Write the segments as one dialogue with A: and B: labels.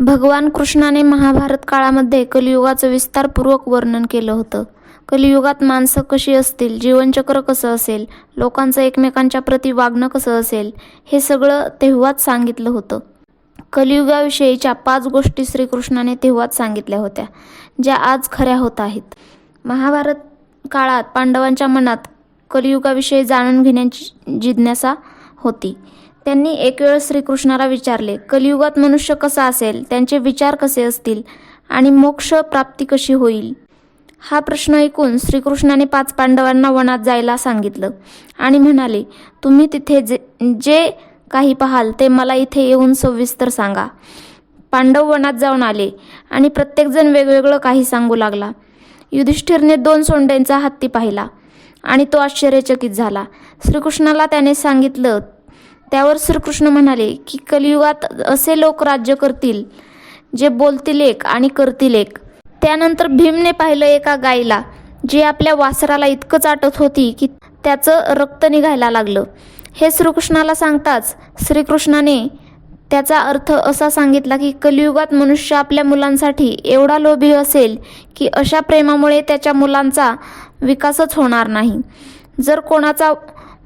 A: भगवान कृष्णाने महाभारत काळामध्ये कलियुगाचं विस्तारपूर्वक वर्णन केलं होतं. कलियुगात माणसं कशी असतील जीवनचक्र कसं असेल लोकांचं एकमेकांच्या प्रती वागणं कसं असेल हे सगळं तेव्हाच सांगितलं होतं. कलियुगाविषयीच्या पाच गोष्टी श्रीकृष्णाने तेव्हाच सांगितल्या होत्या ज्या आज खऱ्या होत आहेत. महाभारत काळात पांडवांच्या मनात कलियुगाविषयी जाणून घेण्याची जिज्ञासा होती. त्यांनी एक वेळ श्रीकृष्णाला विचारले कलियुगात मनुष्य कसा असेल? त्यांचे विचार कसे असतील? आणि मोक्ष प्राप्ती कशी होईल? हा प्रश्न ऐकून श्रीकृष्णाने पाच पांडवांना वनात जायला सांगितलं आणि म्हणाले तुम्ही तिथे जे जे काही पाहाल ते मला इथे येऊन सविस्तर सांगा. पांडव वनात जाऊन आले आणि प्रत्येकजण वेगवेगळं काही सांगू लागला. युधिष्ठिरने दोन सोंड्यांचा हत्ती पाहिला आणि तो आश्चर्यचकित झाला. श्रीकृष्णाला त्याने सांगितलं त्यावर श्रीकृष्ण म्हणाले की कलियुगात असे लोक राज्य करतील जे बोलतील एक आणि करतील एक. त्यानंतर भीमने पाहिलं एका गायीला जी आपल्या वासराला इतकं चाटत होती की त्याचं रक्त निघायला लागलं. हे श्रीकृष्णाला सांगताच श्रीकृष्णाने त्याचा अर्थ असा सांगितला की कलियुगात मनुष्य आपल्या मुलांसाठी एवढा लोभी असेल की अशा प्रेमामुळे त्याच्या मुलांचा विकासच होणार नाही. जर कोणाचा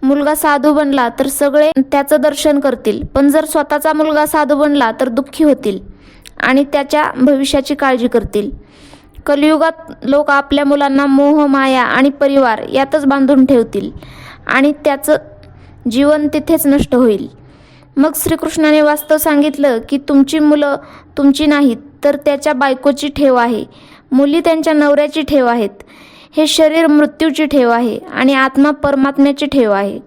A: मुलगा साधू बनला तर सगळे त्याचं दर्शन करतील. पण जर स्वतःचा मुलगा साधू बनला तर दुःखी होतील आणि त्याच्या भविष्याची काळजी करतील. कलियुगात लोक आपल्या मुलांना मोह माया आणि परिवार यातच बांधून ठेवतील आणि त्याचं जीवन तिथेच नष्ट होईल. मग श्रीकृष्णाने वास्तव सांगितलं की तुमची मुलं तुमची नाहीत तर त्याच्या बायकोची ठेव आहे. मुली त्यांच्या नवऱ्याची ठेव आहेत. हे शरीर मृत्यूची ठेव आहे आणि आत्मा परमात्म्याची ठेव आहे.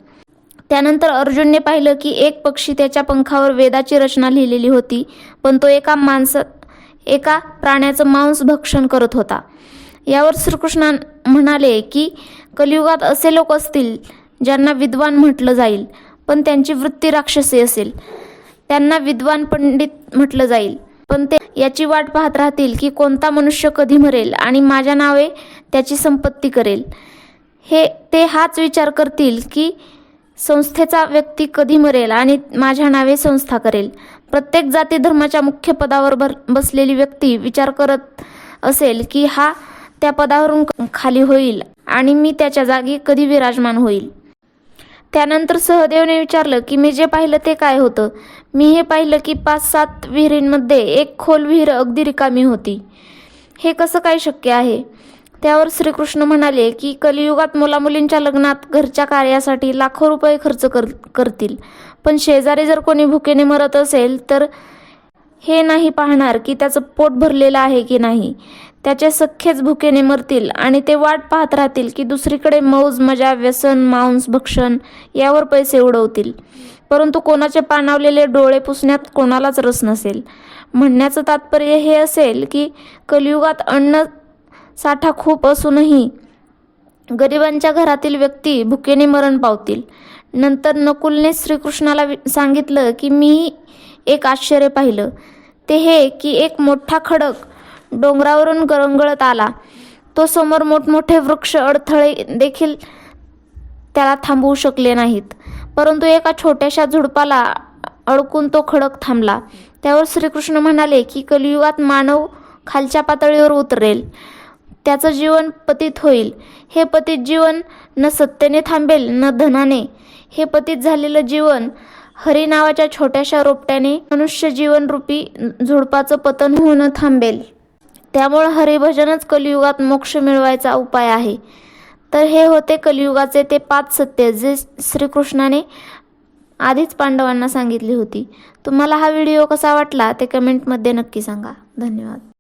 A: त्यानंतर अर्जुनने पाहिलं की एक पक्षी त्याच्या पंखावर वेदाची रचना लिहिलेली होती पण तो एका माणसात एका प्राण्याचं मांस भक्षण करत होता. यावर श्रीकृष्ण म्हणाले की कलियुगात असे लोक असतील ज्यांना विद्वान म्हटलं जाईल पण त्यांची वृत्ती राक्षसी असेल. त्यांना विद्वान पंडित म्हटलं जाईल. पण ते याची वाट पाहत राहतील की कोणता मनुष्य कधी मरेल आणि माझ्या नावे त्याची संपत्ती करेल. हे ते हाच विचार करतील की संस्थेचा व्यक्ती कधी मरेल आणि माझ्या नावे संस्था करेल. प्रत्येक जाती धर्माच्या मुख्य पदावर भर बसलेली व्यक्ती विचार करत असेल की हा त्या पदावरून खाली होईल आणि मी त्याच्या जागी कधी विराजमान होईल. त्यानंतर सहदेवने विचारलं की मी जे पाहिलं ते काय होतं? मी हे पाहिलं की पाच सात विहिरींमध्ये एक खोल विहीर अगदी रिकामी होती. हे कसं काय शक्य आहे? त्यावर श्रीकृष्ण म्हणाले की कलियुगात मुलामुलींच्या लग्नात घरच्या कार्यासाठी लाखो रुपये खर्च कर करतील. पण शेजारी जर कोणी भुकेने मरत असेल तर हे नाही पाहणार की त्याचं पोट भरलेलं आहे की नाही. त्याचे सख्खेच भुकेने मरतील आणि ते वाट पाहत राहतील की दुसरीकडे मौज मजा व्यसन मांस भक्षण यावर पैसे उडवतील. परंतु कोणाचे पाणावलेले डोळे पुसण्यात कोणालाच रस नसेल. म्हणण्याचं तात्पर्य हे असेल की कलियुगात अन्न साठा खूप असूनही गरिबांच्या घरातील व्यक्ती भुकेने मरण पावतील. नंतर नकुलने श्रीकृष्णाला सांगितलं की मी एक आश्चर्य पाहिलं. ते हे की एक मोठा खडक डोंगरावरून गरंगळत आला. तो समोर मोठमोठे वृक्ष अडथळे देखील त्याला थांबवू शकले नाहीत. परंतु एका छोट्याशा झुडपाला अडकून तो खडक थांबला. त्यावर श्रीकृष्ण म्हणाले की कलियुगात मानव खालच्या पातळीवर उतरेल. त्याचं जीवन पतित होईल. हे पतित जीवन न सत्तेने थांबेल न धनाने. हे पतित झालेलं जीवन हरी नावाच्या छोट्याशा रोपट्याने मनुष्य जीवन रूपी झुडपाचं पतन होणं थांबेल. त्यामुळं हरिभजनच कलियुगात मोक्ष मिळवायचा उपाय आहे. तर हे होते कलियुगाचे ते पाच सत्य जे श्रीकृष्णाने आधीच पांडवांना सांगितली होती. तुम्हाला हा व्हिडिओ कसा वाटला ते कमेंटमध्ये नक्की सांगा. धन्यवाद.